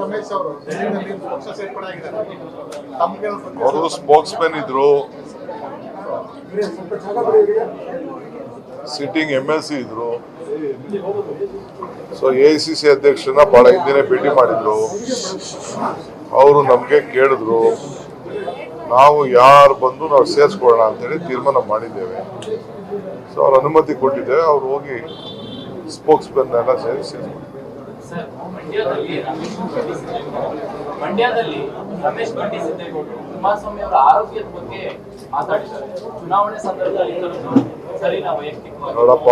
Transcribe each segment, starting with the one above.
ರಮೇಶ್ ಅವರು spokesman ಇದ್ರು. Sitting M L C ಇದ್ರು. ಸೊ ಎ ಸಿ ಸಿ ಅಧ್ಯಕ್ಷರನ್ನ ಬಹಳ ಹಿಂದಿನೇ ಭೇಟಿ ಮಾಡಿದ್ರು. ಅವರು ನಮಗೆ ಕೇಳಿದ್ರು ನಾವು ಯಾರು ಬಂದು ನಾವು ಸೇರಿಸ್ಕೊಳ್ಳೋಣ ಅಂತೇಳಿ ತೀರ್ಮಾನ ಮಾಡಿದ್ದೇವೆ. ಸೊ ಅವ್ರ ಅನುಮತಿ ಕೊಟ್ಟಿದ್ದೇವೆ ಅವ್ರು ಹೋಗಿ ಸ್ಪೋಕ್ಸ್ ಮ್ಯಾನ್ ಎಲ್ಲ ಸರ್ ಮಂಡ್ಯದಲ್ಲಿ ರಮೇಶ್ ಬಂಡಿ ಸಿದ್ದೇಗೌಡರು. ಮಂಡ್ಯದಲ್ಲಿ ರಮೇಶ್ ಬಂಡಿ ಸಿದ್ದೇಗೌಡರು ಕುಮಾರಸ್ವಾಮಿ ಅವರ ಆರೋಗ್ಯದ ಬಗ್ಗೆ ಮಾತಾಡಿದ್ದಾರೆ. ಚುನಾವಣೆ ಸಂದರ್ಭದಲ್ಲಿ ಸರಿನಾ ನೋಡಪ್ಪ,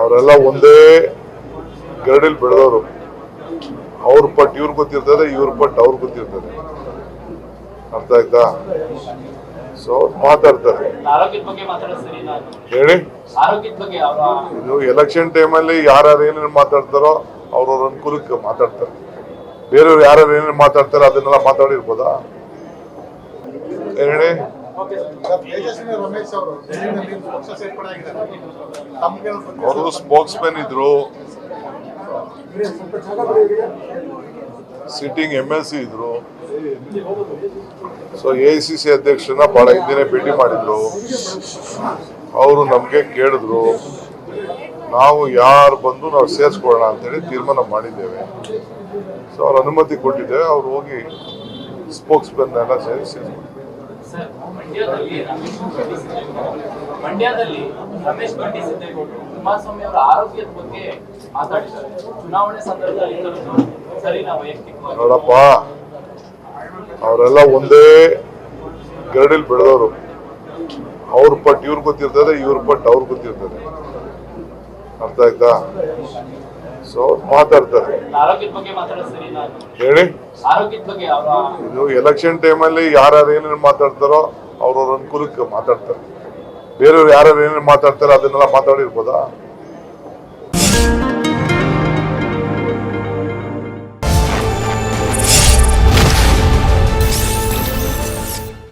ಅವರೆಲ್ಲ ಒಂದೇ ಗರಡಿಲ್ ಬೆಳೆದವರು. ಅವ್ರ ಪಟ್ಟು ಇವ್ರು ಗೊತ್ತಿರ್ತದೆ, ಇವ್ರ ಪಟ್ಟು ಅವ್ರು ಗೊತ್ತಿರ್ತದೆ. ಅರ್ಥ ಆಯ್ತಾ? ಸೊ ಅವ್ರು ಮಾತಾಡ್ತಾರೆ ಹೇಳಿ. ಆರೋಗ್ಯದ ಬಗ್ಗೆ ಅವರ ಇದು ಎಲೆಕ್ಷನ್ ಟೈಮಲ್ಲಿ ಯಾರ್ಯಾರು ಏನೇನು ಮಾತಾಡ್ತಾರೋ ಅವ್ರವ್ರ ಅನುಕೂಲಕ್ಕೆ ಮಾತಾಡ್ತಾರೆ. ಬೇರೆಯವ್ರು ಯಾರ್ಯಾರು ಏನೇನು ಮಾತಾಡ್ತಾರೋ ಅದನ್ನೆಲ್ಲ ಮಾತಾಡಿರ್ಬೋದಾ? ಹೇಳಿ. ಅವರು ಸ್ಪೋಕ್ಸ್ ಮ್ಯಾನ್ ಇದ್ರು. ಸಿಟ್ಟಿಂಗ್ ಎಂ ಎಲ್ ಸಿ ಇದ್ರು. So A I C C ಅಧ್ಯಕ್ಷರನ್ನ ಭಾಳ ಹಿಂದಿನ ಭೇಟಿ ಮಾಡಿದ್ರು. ಅವರು ನಮಗೆ ಕೇಳಿದ್ರು, ನಾವು ಯಾರು ಬಂದು ನಾವು ಸೇರಿಸ್ಕೊಳ್ಳೋಣ ಅಂತೇಳಿ ತೀರ್ಮಾನ ಮಾಡಿದ್ದೇವೆ. ಸೊ ಅವ್ರ ಅನುಮತಿ ಕೊಟ್ಟಿದ್ದೇವೆ ಅವ್ರು ಹೋಗಿ ಸ್ಪೋಕ್ಸ್ ಮ್ಯಾನ್ ಎಲ್ಲ ಸೇರಿ ಸೇರಿಸ್ಕೊಂಡು ಸರ್, ಮಂಡ್ಯದಲ್ಲಿ ರಮೇಶ್ ಬಂಡಿ ಸಿದ್ದೇಗೌಡರು ಕುಮಾರಸ್ವಾಮಿ ಅವರ ಆರೋಗ್ಯದ ಬಗ್ಗೆ ಮಾತಾಡಿದ್ದಾರೆ. ಚುನಾವಣೆ ಸಂದರ್ಭದಲ್ಲಿ ನೋಡಪ್ಪ ಅವರೆಲ್ಲ ಒಂದೇ ಗರಡಿಲ್ ಬೆಳೆದವರು. ಅವ್ರ ಪಟ್ಟು ಇವ್ರು ಗೊತ್ತಿರ್ತದೆ ಇವ್ರ ಪಟ್ಟು ಅವ್ರು ಗೊತ್ತಿರ್ತದೆ. ಅರ್ಥ ಆಯ್ತಾ? ಸೊ ಮಾತಾಡ್ತಾರೆ. ಹೇಳಿ. ಇದು ಎಲೆಕ್ಷನ್ ಟೈಮಲ್ಲಿ ಯಾರ್ಯಾರು ಏನೇನು ಮಾತಾಡ್ತಾರೋ ಅವ್ರವ್ರ ಅನುಕೂಲಕ್ಕೆ ಮಾತಾಡ್ತಾರೆ. ಬೇರೆಯವ್ರು ಯಾರ್ಯಾರು ಏನೇನು ಮಾತಾಡ್ತಾರೋ ಅದನ್ನೆಲ್ಲ ಮಾತಾಡಿರ್ಬೋದಾ?